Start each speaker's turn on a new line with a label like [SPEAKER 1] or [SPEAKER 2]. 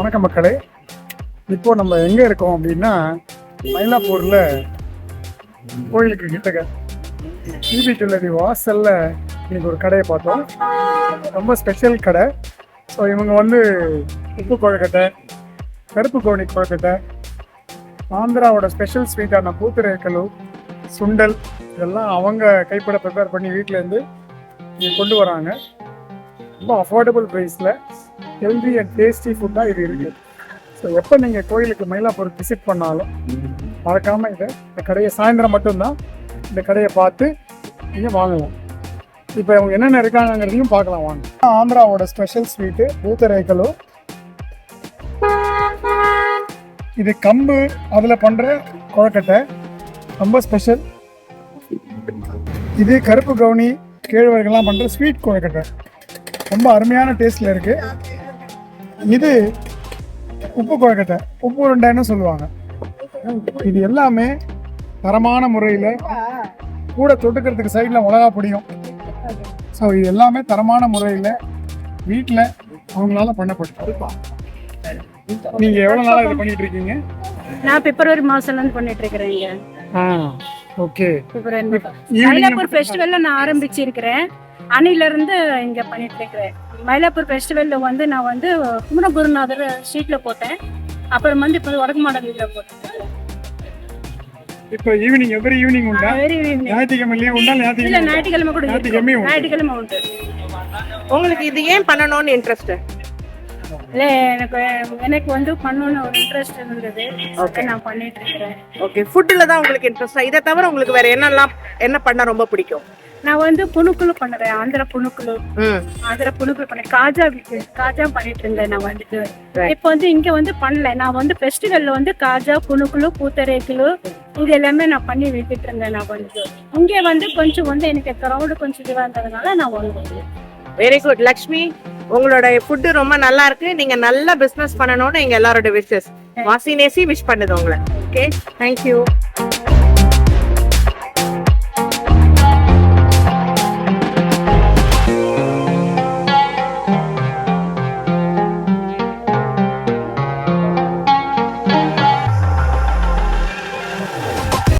[SPEAKER 1] வணக்கம் மக்களே. இப்போ நம்ம எங்க இருக்கோம் அப்படின்னா மயிலாப்பூர்ல கோயிலுக்கு கிட்டக்க. டிவி ஜுவல்லரி வாசல்ல இன்னைக்கு ஒரு கடையை பார்த்தோம். ரொம்ப ஸ்பெஷல் கடை. ஸோ இவங்க வந்து உப்பு கொழுக்கட்டை கருப்பு கோணி கொழுக்கட்டை ஆந்திராவோட ஸ்பெஷல் ஸ்வீட்டான பூத்திரேக்கலு சுண்டல் இதெல்லாம் அவங்க கைப்பட ப்ரிப்பேர் பண்ணி வீட்டிலேருந்து இங்கே கொண்டு வராங்க. ரொம்ப அஃபோர்டபுள் ப்ரைஸில் ஹெல்தி அண்ட் டேஸ்டி ஃபுட்டாக இது இருக்குது. ஸோ எப்போ நீங்கள் கோயிலுக்கு மயிலாப்பூர் விசிட் பண்ணாலும் மறக்காமல் இதை இந்த கடையை சாயந்தரம் மட்டும்தான் இந்த கடையை பார்த்து நீங்கள் வாங்கலாம். இப்போ அவங்க என்னென்ன இருக்காங்கிறதையும் பார்க்கலாம் வாங்க. ஆந்திராவோட ஸ்பெஷல் ஸ்வீட்டு பூத்தரேக்கலு இது கம்பு அதில் பண்ணுற குழக்கட்டை. ரொம்ப ஸ்பெஷல் இது கருப்பு கவுனி கேழ்வர்கள்லாம் பண்ணுற ஸ்வீட் குழக்கட்டை. ரொம்ப அருமையான டேஸ்ட்டில் இருக்கு. இது உப்பு கொழுக்கட்டை. உப்பு உருண்டைன்னு சொல்லுவாங்க. இது எல்லாமே தரமான முறையில் கூட தொட்டுக்கிறதுக்கு சைடில் மிளகா பொடியும். ஸோ இது எல்லாமே தரமான முறையில் வீட்டில் அவங்களால பண்ணப்பட்டு நீங்கள் எவ்வளோ நாளாக இது பண்ணிட்டு இருக்கீங்க?
[SPEAKER 2] நான் பிப்ரவரி மாசம்ல இருந்து பண்ணிட்டு இருக்கிறேன் இங்க
[SPEAKER 1] ஆ ஓகே
[SPEAKER 2] மயிலாப்பூர் ஃபெஸ்டிவல்ல நான் ஆரம்பிச்சிருக்கிறேன். அன்னையில இருந்து இங்க பண்ணிட்டு இருக்கிறேன். மயிலாப்பூர் ஃபெஸ்டிவல்ல வந்து நான் வந்து குமரகுருநாதர் ஸ்ட்ரீட்ல போட்டேன். அப்புறம் வந்து இப்போ வடக்கு மாடல் வீட்ல போட்டேன்
[SPEAKER 1] இப்போ ஈவினிங் எவ்ரி ஈவினிங் உண்டா? ஞாயிற்றுக்கிழமை லீவ் உண்டா?
[SPEAKER 2] இல்ல
[SPEAKER 1] ஞாயிற்றுக்கிழமை
[SPEAKER 2] ஞாயிற்றுக்கிழமை கூட
[SPEAKER 1] ஞாயிற்றுக்கிழமை
[SPEAKER 2] இருக்கு.
[SPEAKER 1] உண்டு.
[SPEAKER 2] ஞாயிற்றுக்கிழமை உண்டு.
[SPEAKER 3] உங்களுக்கு இது ஏன் பண்ணணும்னு இன்ட்ரெஸ்ட்
[SPEAKER 2] இல்ல எனக்கு எனக்கு வந்து பண்ணணும்னு ஒரு இன்ட்ரெஸ்ட் இருந்தது. அதை நான் பண்ணிட்டு இருக்கிறேன்.
[SPEAKER 3] ஓகே ஃபுட்டில் தான் உங்களுக்கு இன்ட்ரெஸ்டா இதை தவிர உங்களுக்கு வேற என்னெல்லாம் என்ன பண்ண ரொம்ப பிடிக்கும்?
[SPEAKER 2] நான் வந்து புணுக்குழு பண்ணுறேன் ஆந்திர புணுக்குழு அதுல புழுக்கள் பண்ணேன் காஜா காஜா பண்ணிட்டு இருந்தேன் நான் வந்துட்டு. இப்போ வந்து இங்க வந்து பண்ணல. நான் வந்து ஃபெஸ்டிவல்ல வந்து காஜா புணுக்குழு பூத்தரேக்குழு இது எல்லாமே நான் பண்ணி விட்டுட்டு இருந்தேன் நான் வந்து. இங்க வந்து கொஞ்சம் வந்து எனக்கு க்ரௌடு கொஞ்சம் இதுவா இருந்ததுனால நான் வந்து
[SPEAKER 3] வெரி குட் லக்ஷ்மி உங்களோட ஃபுட்டு ரொம்ப நல்லா இருக்கு. நீங்க நல்ல பிசினஸ் பண்ணணும்னு எங்க எல்லாரோட விஷஸ் வாசி நேசி விஷ் பண்ணுது உங்களை. Okay thank you